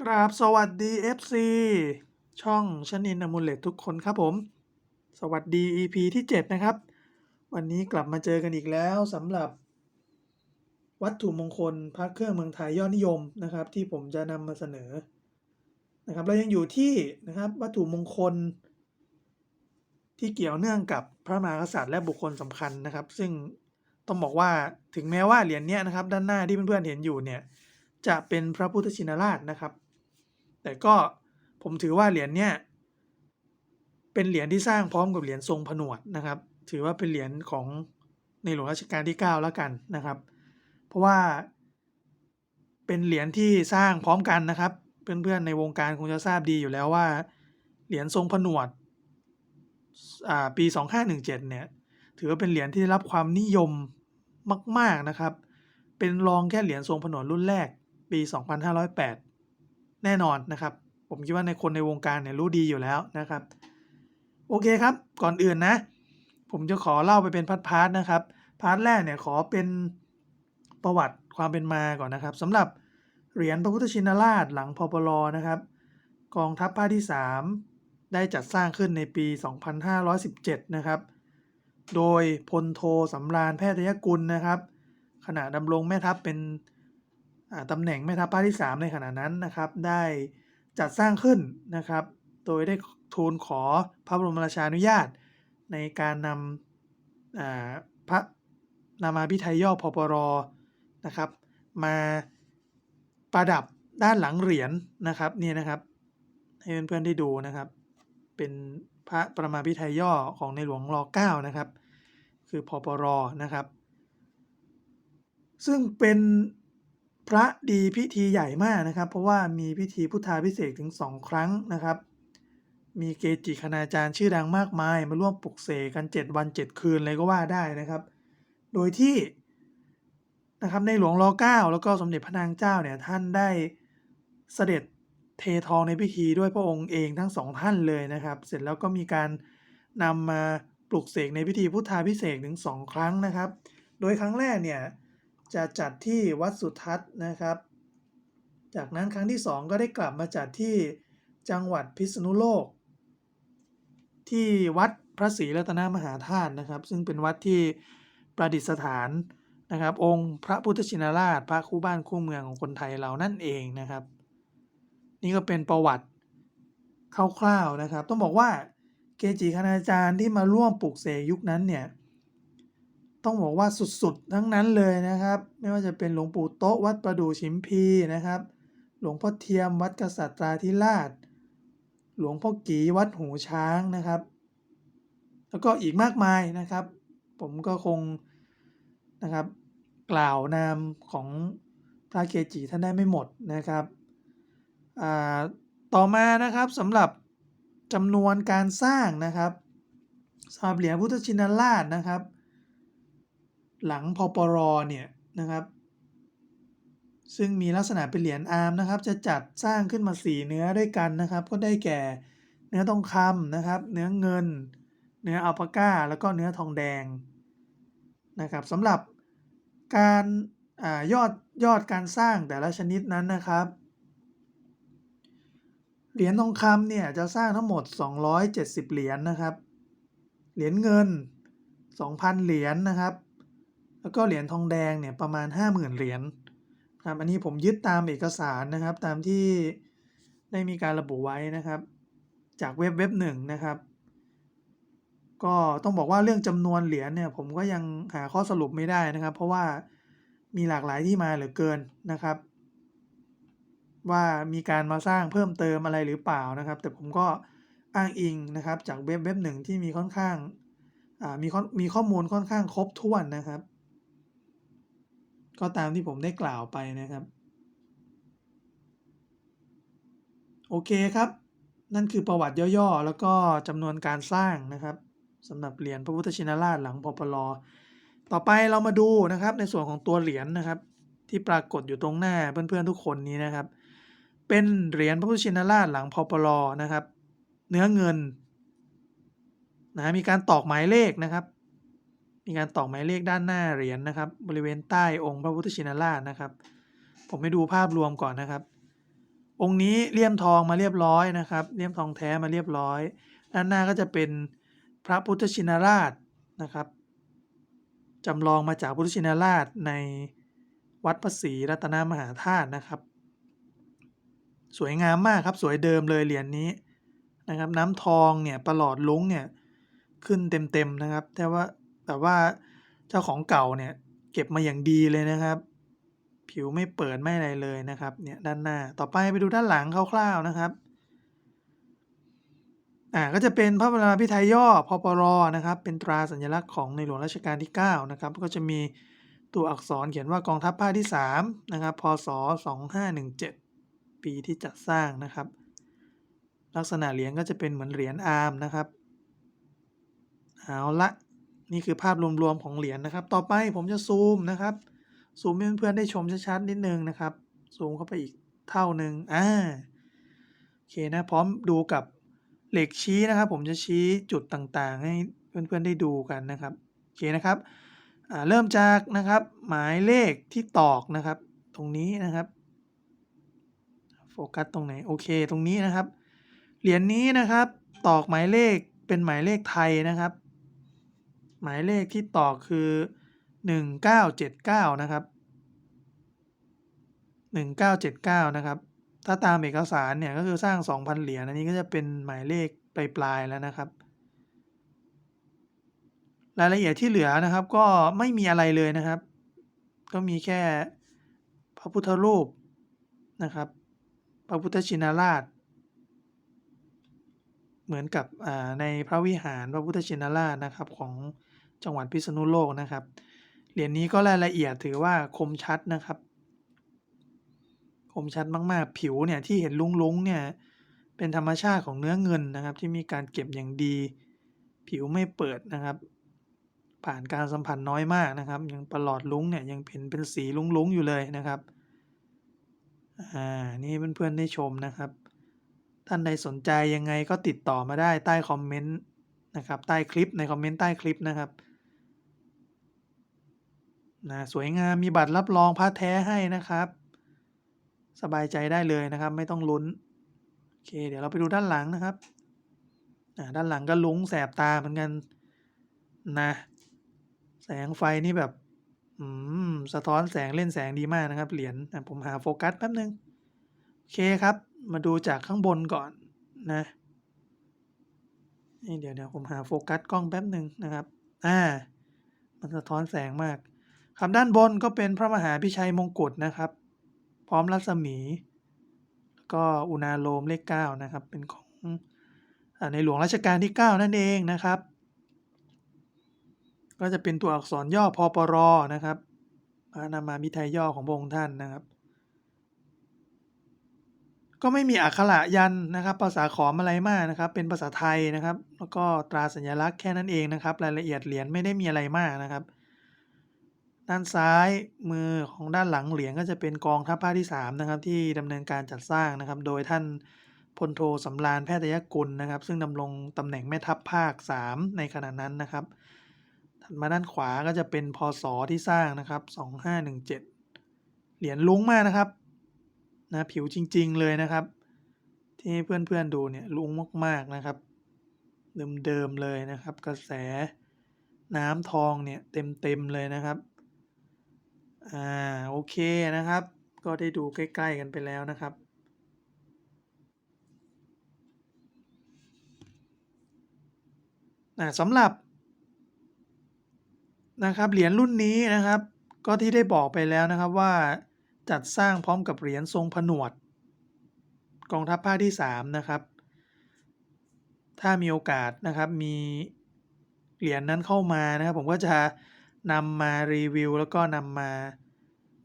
กราบสวัสดี FC ช่องชนินอมูลเลตทุกคนครับผม สวัสดี EP ที่ 7 นะครับ วันนี้กลับมาเจอกันอีกแล้วสำหรับ วัตถุมงคลพระเครื่องเมืองไทยยอดนิยมนะครับ ที่ผมจะนำมาเสนอนะครับเรายังอยู่ที่นะครับวัตถุมงคล ที่เกี่ยวเนื่องกับพระมหากษัตริย์และบุคคลสำคัญนะครับ ซึ่งต้องบอกว่าถึงแม้ว่าเหรียญเนี้ยนะครับ ด้านหน้าที่เพื่อนๆเห็นอยู่เนี่ยจะเป็นพระพุทธชินราชนะครับ แต่ก็ผมถือว่าเหรียญเนี้ยเป็นเหรียญที่สร้างพร้อมกับเหรียญทรงผนวดนะครับ ถือว่าเป็นเหรียญของในหลวงรัชกาลที่ 9 แล้วกันนะครับ เพราะว่าเป็นเหรียญที่สร้างพร้อมกันนะครับ เพื่อนๆในวงการคงจะทราบดีอยู่แล้วว่า เหรียญทรงผนวดอ่าปี 2517 เนี่ย ถือว่าเป็นเหรียญที่ได้รับความนิยมมาก ๆนะครับ เป็นรองแค่เหรียญทรงผนวดรุ่นแรกปี 2508 แน่นอนนะครับ ผมคิดว่าในคนในวงการเนี่ยรู้ดีอยู่แล้วนะครับ โอเคครับ ก่อนอื่นนะ ผมจะขอเล่าไปเป็นพาร์ทๆนะครับ พาร์ทแรกเนี่ยขอเป็นประวัติความเป็นมาก่อนนะครับสำหรับเหรียญพระพุทธชินราชหลังพปลนะครับ กองทัพภาคที่ 3 ได้จัดสร้างขึ้นในปี 2517 นะครับ โดยพลโทสำราญแพทยกุลนะครับ ขณะดำรงแม่ทัพเป็น ตำแหน่งแม่ทัพภาคที่ 3 ในขณะนั้นนะครับ ได้จัดสร้างขึ้นนะครับ โดยได้ทูลขอพระบรมราชานุญาต ในการนำพระนามาพิไทยย่อพปรนะครับ มาประดับด้านหลังเหรียญนะครับเนี่ยนะครับให้เพื่อนๆได้ดูนะครับ เป็นพระประมาพิไทยย่อของในหลวงร9นะครับ คือพปรนะครับ ซึ่งเป็น พระดีพิธีใหญ่มากนะครับ เพราะว่ามีพิธีพุทธาพิเศษถึง2ครั้งนะครับ มีเกจิคณาจารย์ชื่อดังมากมาย มาร่วมปลุกเสกกัน 7 วัน 7 คืนเลยก็ว่าได้นะครับ โดยที่นะครับในหลวงร9แล้วก็สมเด็จพระนางเจ้าเนี่ยท่านได้เสด็จเททองในพิธีด้วยพระองค์เองทั้งสองท่านเลยนะครับ เสร็จแล้วก็มีการนำมาปลุกเสกในพิธีพุทธาพิเศษถึง2ครั้งนะครับ โดยครั้งแรกเนี่ย จะจัดที่วัดสุทัศน์นะครับ จากนั้นครั้งที่ 2 ก็ได้กลับมาจัดที่จังหวัดพิษณุโลก ที่วัดพระศรีรัตนมหาธาตุนะครับ ซึ่งเป็นวัดที่ประดิษฐานนะครับ องค์พระพุทธชินราช พระคู่บ้านคู่เมืองของคนไทยเรานั่นเองนะครับ นี่ก็เป็นประวัติคร่าวๆนะครับ ต้องบอกว่าเกจิคณาจารย์ที่มาร่วมปลุกเสกยุคนั้นเนี่ย ต้องบอกว่าสุดๆ ทั้งนั้นเลยนะครับ ไม่ว่าจะเป็นหลวงปู่โต๊ะวัดประดู่ชิมพีนะครับ หลวงพ่อเทียมวัดกษัตราธิราช หลวงพ่อกีวัดหูช้างนะครับ แล้วก็อีกมากมายนะครับ ผมก็คงนะครับ กล่าวนามของพระเกจิท่านได้ไม่หมดนะครับ ต่อมานะครับสำหรับจำนวนการสร้างนะครับสำหรับเหรียญพุทธชินราชนะครับ หลังพปรเนี่ยนะครับ ซึ่งมีลักษณะเป็นเหรียญอาร์มนะครับ จะจัดสร้างขึ้นมา4เนื้อด้วยกันนะครับ ก็ได้แก่เนื้อทองคำนะครับ เนื้อเงิน เนื้ออัลปาก้า แล้วก็เนื้อทองแดงนะครับสำหรับการอายอดยอดการสร้างแต่ละชนิดนั้นนะครับ เหรียญทองคำเนี่ยจะสร้างทั้งหมด 270 เหรียญนะครับ เหรียญเงิน 2,000 เหรียญนะครับ แล้วก็เหรียญทองแดงเนี่ยประมาณ 50,000 เหรียญครับอันนี้ผมยึดตามเอกสารนะครับ ตามที่ได้มีการระบุไว้นะครับ จากเว็บเว็บหนึ่งนะครับ ก็ต้องบอกว่าเรื่องจำนวนเหรียญเนี่ยผมก็ยังหาข้อสรุปไม่ได้นะครับ เพราะว่ามีหลากหลายที่มาเหลือเกินนะครับ ว่ามีการมาสร้างเพิ่มเติมอะไรหรือเปล่านะครับ แต่ผมก็อ้างอิงนะครับ จากเว็บเว็บหนึ่งที่มีค่อนข้างมีมีข้อมูลค่อนข้างครบถ้วนนะครับ ก็ตามที่ผมได้กล่าวไปนะครับ โอเคครับ นั่นคือประวัติย่อๆ แล้วก็จำนวนการสร้างนะครับสำหรับเหรียญพระพุทธชินราชหลังพปลต่อไปเรามาดูนะครับในส่วนของตัวเหรียญนะครับ ที่ปรากฏอยู่ตรงหน้าเพื่อนๆทุกคนนี้นะครับ เป็นเหรียญพระพุทธชินราชหลังพปลนะครับ เนื้อเงินนะมีการตอกหมายเลขนะครับ มีการตอกหมายเลขด้านหน้าเหรียญนะครับ บริเวณใต้องค์พระพุทธชินราชนะครับ ผมไปดูภาพรวมก่อนนะครับ องค์นี้เลี่ยมทองมาเรียบร้อยนะครับเลี่ยมทองแท้มาเรียบร้อย ด้านหน้าก็จะเป็นพระพุทธชินราชนะครับจำลองมาจากพุทธชินราชในวัดพระศรีรัตนมหาธาตุนะครับ สวยงามมากครับสวยเดิมเลยเหรียญนี้นะครับ น้ำทองเนี่ยประหลอดลุงเนี่ยขึ้นเต็มๆนะครับ แต่ว่า แต่ว่าเจ้าของเก่าเนี่ยเก็บมาอย่างดีเลยนะครับ ผิวไม่เปิดไม่อะไรเลยนะครับเนี่ยด้านหน้าต่อไปไปดูด้านหลังคร่าวๆนะครับอ่าก็จะเป็นพระบรมพิไทยย่อพปรนะครับ เป็นตราสัญลักษณ์ของในหลวงรัชกาลที่ 9 นะครับ ก็จะมีตัวอักษรเขียนว่ากองทัพภาคที่ 3 นะครับ พศ 2517 ปีที่จัดสร้างนะครับ ลักษณะเหรียญก็จะเป็นเหมือนเหรียญอาร์มนะครับ เอาละ นี่คือภาพรวมๆของเหรียญนะครับ ต่อไปผมจะซูมนะครับ ซูมให้เพื่อนๆได้ชมชัดๆนิดนึงนะครับ ซูมเข้าไปอีกเท่าหนึ่งอ่าโอเคนะ พร้อมดูกับเหล็กชี้นะครับ ผมจะชี้จุดต่างๆ ให้เพื่อนๆได้ดูกันนะครับ โอเคนะครับ เริ่มจากนะครับ หมายเลขที่ตอกนะครับ ตรงนี้นะครับ โฟกัสตรงไหน โอเค ตรงนี้นะครับ เหรียญนี้นะครับ ตอกหมายเลขเป็นหมายเลขไทยนะครับ หมายเลขที่ต่อคือ 1979 นะครับ 1979 นะครับ ถ้าตามเอกสารเนี่ยก็คือสร้าง 2,000 เหรียญอันนี้ก็จะเป็นหมายเลขปลายๆแล้วนะครับ รายละเอียดที่เหลือนะครับก็ไม่มีอะไรเลยนะครับ ก็มีแค่พระพุทธรูปนะครับ พระพุทธชินราช เหมือนกับในพระวิหารพระพุทธชินราชนะครับของ จังหวัดพิษณุโลกนะครับ เหรียญนี้ก็รายละเอียดถือว่าคมชัดนะครับ คมชัดมากๆ ผิวเนี่ยที่เห็นลุ้งๆเนี่ยเป็นธรรมชาติของเนื้อเงินนะครับ ที่มีการเก็บอย่างดี ผิวไม่เปิดนะครับ ผ่านการสัมผัสน้อยมากนะครับ ยังประหลอดลุ้งเนี่ยยังเป็นเป็นสีลุ้งๆอยู่เลยนะครับอ่านี่เพื่อนๆได้ชมนะครับท่านใดสนใจยังไงก็ติดต่อมาได้ใต้คอมเมนต์นะครับใต้คลิปในคอมเมนต์ใต้คลิปนะครับ นะสวยงามมีบัตรรับรองพระแท้ให้นะครับ สบายใจได้เลยนะครับ ไม่ต้องลุ้นโอเค เดี๋ยวเราไปดูด้านหลังนะครับอ่าด้านหลังก็ลุ้งแสบตาเหมือนกันนะแสงไฟนี่แบบอืมสะท้อนแสงเล่นแสงดีมากนะครับ เหรียญผมหาโฟกัสแป๊บนึงโอเคครับ มาดูจากข้างบนก่อนนะนี่เดี๋ยวเดี๋ยวผมหาโฟกัสกล้องแป๊บหนึ่งนะครับ อ่า มันสะท้อนแสงมาก ครับด้านบนก็เป็นพระมหาพิชัยมงกุฎนะครับ พร้อมรัศมี แล้วก็อุณาโลมเลขเก้านะครับ เป็นของอในหลวงรัชกาลที่ 9 นั่นเองนะครับ ก็จะเป็นตัวอักษรย่อพปรนะครับพระนามามิไทยย่อของพระองค์ท่านนะครับ ก็ไม่มีอักขระยันนะครับ ภาษาขอมอะไรมากนะครับ เป็นภาษาไทยนะครับ แล้วก็ตราสัญลักษณ์แค่นั้นเองนะครับ รายละเอียดเหรียญไม่ได้มีอะไรมากนะครับ ด้านซ้ายมือของด้านหลังเหรียญก็จะเป็นกองทัพภาคที่3นะครับที่ดำเนินการจัดสร้างนะครับ โดยท่านพลโทสำราญแพทยกุลนะครับ ซึ่งดำรงตำแหน่งแม่ทัพภาค 3 ในขณะนั้นนะครับถัดมาด้านขวาก็จะเป็นพศที่สร้างนะครับ2517 เหรียญลุ้งมากนะครับนะผิวจริง ๆ เลยนะครับ ที่เพื่อนๆดูเนี่ยลุ้งมากๆนะครับ เดิมๆเลยนะครับ กระแสน้ำทองเนี่ยเต็มๆเลยนะครับ อ่าโอเคนะครับ ก็ได้ดูใกล้ ๆ กันไปแล้วนะครับอ่าสำหรับนะครับเหรียญรุ่นนี้นะครับ ก็ที่ได้บอกไปแล้วนะครับว่าจัดสร้างพร้อมกับเหรียญทรงผนวด กองทัพภาคที่ 3 นะครับ ถ้ามีโอกาสนะครับมีเหรียญนั้นเข้ามานะครับ ผมก็จะ นำมารีวิว แล้วก็นำมา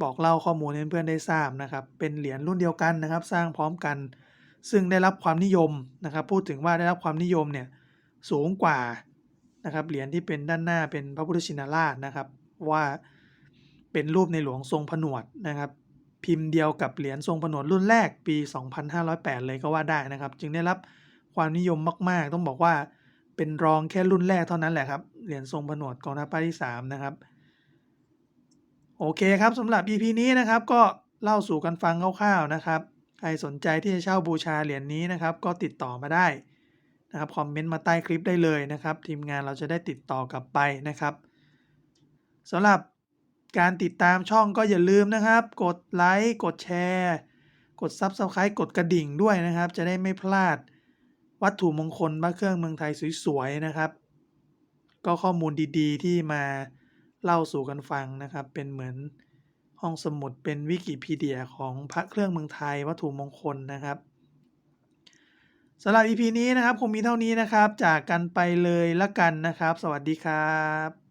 บอกเล่าข้อมูลให้เพื่อนๆได้ทราบนะครับ เป็นเหรียญรุ่นเดียวกันนะครับ สร้างพร้อมกัน ซึ่งได้รับความนิยมนะครับ พูดถึงว่าได้รับความนิยมเนี่ยสูงกว่านะครับเหรียญที่เป็นด้านหน้าเป็นพระพุทธชินราชนะครับ ว่าเป็นรูปในหลวงทรงผนวดนะครับ พิมพ์เดียวกับเหรียญทรงผนวดรุ่นแรกปี 2508 เลยก็ว่าได้นะครับ จึงได้รับความนิยมมาก ๆ ต้องบอกว่าเป็นรองแค่รุ่นแรกเท่านั้นแหละครับ เหรียญทรงผนวดกองทัพภาคที่3นะครับ โอเคครับสำหรับ EP นี้นะครับ ก็เล่าสู่กันฟังคร่าวๆนะครับ ใครสนใจที่จะเช่าบูชาเหรียญนี้นะครับ ก็ติดต่อมาได้นะครับคอมเมนต์มาใต้คลิปได้เลยนะครับ ทีมงานเราจะได้ติดต่อกลับไปนะครับสำหรับการติดตามช่องก็อย่าลืมนะครับ กดไลค์กดแชร์ กด Subscribe กดกระดิ่งด้วยนะครับ จะได้ไม่พลาดวัตถุมงคลพระเครื่องเมืองไทยสวยๆนะครับ ก็ข้อมูลดีๆ ที่มาเล่าสู่กันฟังนะครับ เป็นเหมือนห้องสมุดเป็นวิกิพีเดียของพระเครื่องเมืองไทยวัตถุมงคลนะครับสำหรับ EP นี้นะครับ คงมีเท่านี้นะครับ จากกันไปเลยละกันนะครับ สวัสดีครับ